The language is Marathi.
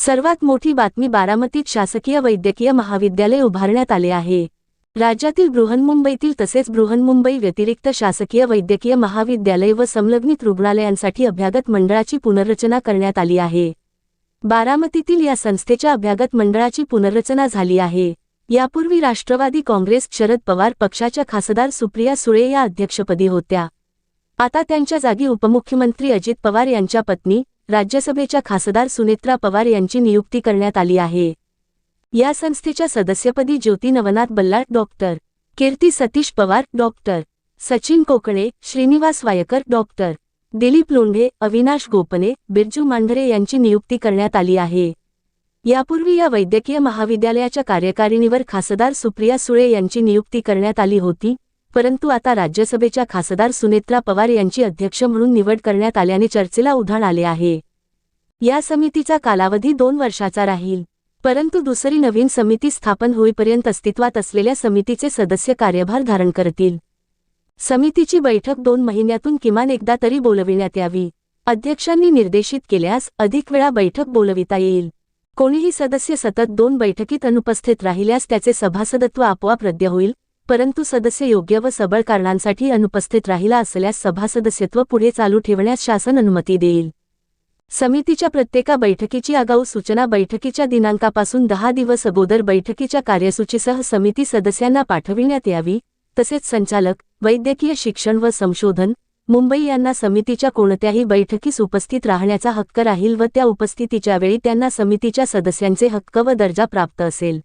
सर्वात मोठी बातमी बारामतीत शासकीय वैद्यकीय महाविद्यालय उभारण्यात आले आहे. राज्यातील बृहन्मुंबईतील तसेच बृहन्मुंबई व्यतिरिक्त शासकीय वैद्यकीय महाविद्यालय व संलग्नित रुग्णालयांसाठी अभ्यागत मंडळाची पुनर्रचना करण्यात आली आहे. बारामतीतील या संस्थेच्या अभ्यागत मंडळाची पुनर्रचना झाली आहे. यापूर्वी राष्ट्रवादी काँग्रेस शरद पवार पक्षाच्या खासदार सुप्रिया सुळे या अध्यक्षपदी होत्या. आता त्यांच्या जागी उपमुख्यमंत्री अजित पवार यांच्या पत्नी राज्यसभेच्या खासदार सुनेत्रा पवार यांची नियुक्ती करण्यात आली आहे. या संस्थेच्या सदस्यपदी Jyoti Navnath Ballal doctor Kirti Satish Pawar doctor Sachin Kokane Shrinivas Waikar doctor Dilip Londhe Avinash Gopne Birju Mandhare यांची नियुक्ती करण्यात आली आहे. यापूर्वी या वैद्यकीय महाविद्यालयाच्या कार्यकारिणीवर खासदार सुप्रिया सुळे यांची नियुक्ती करण्यात आली होती परंतु आता राज्यसभेच्या खासदार सुनेत्रा पवार यांची अध्यक्ष म्हणून निवड करण्यात आल्याने चर्चेला उधाण आले आहे. या समितीचा कालावधी दोन वर्षाचा राहील. परंतु दुसरी नवीन समिती स्थापन होईपर्यंत अस्तित्वात असलेल्या समितीचे सदस्य कार्यभार धारण करतील. समितीची बैठक दोन महिन्यातून किमान एकदा तरी बोलविण्यात यावी. अध्यक्षांनी निर्देशित केल्यास अधिक वेळा बैठक बोलविता येईल. कोणीही सदस्य सतत दोन बैठकीत अनुपस्थित राहिल्यास त्याचे सभासदत्व आपोआप रद्द होईल परंतु सदस्य योग्य व सबळ कारणांसाठी अनुपस्थित राहिला असल्यास सभासदस्यत्व पुढे चालू ठेवण्यास शासन अनुमती देईल. समितीच्या प्रत्येका बैठकीची आगाऊ सूचना बैठकीच्या दिनांकापासून दहा दिवस अगोदर बैठकीच्या कार्यसूचीसह समिती सदस्यांना पाठविण्यात यावी तसेच संचालक वैद्यकीय शिक्षण व संशोधन मुंबई यांना समितीच्या कोणत्याही बैठकीस उपस्थित राहण्याचा हक्क राहील व त्या उपस्थितीच्या वेळी त्यांना समितीच्या सदस्यांचे हक्क व दर्जा प्राप्त असेल.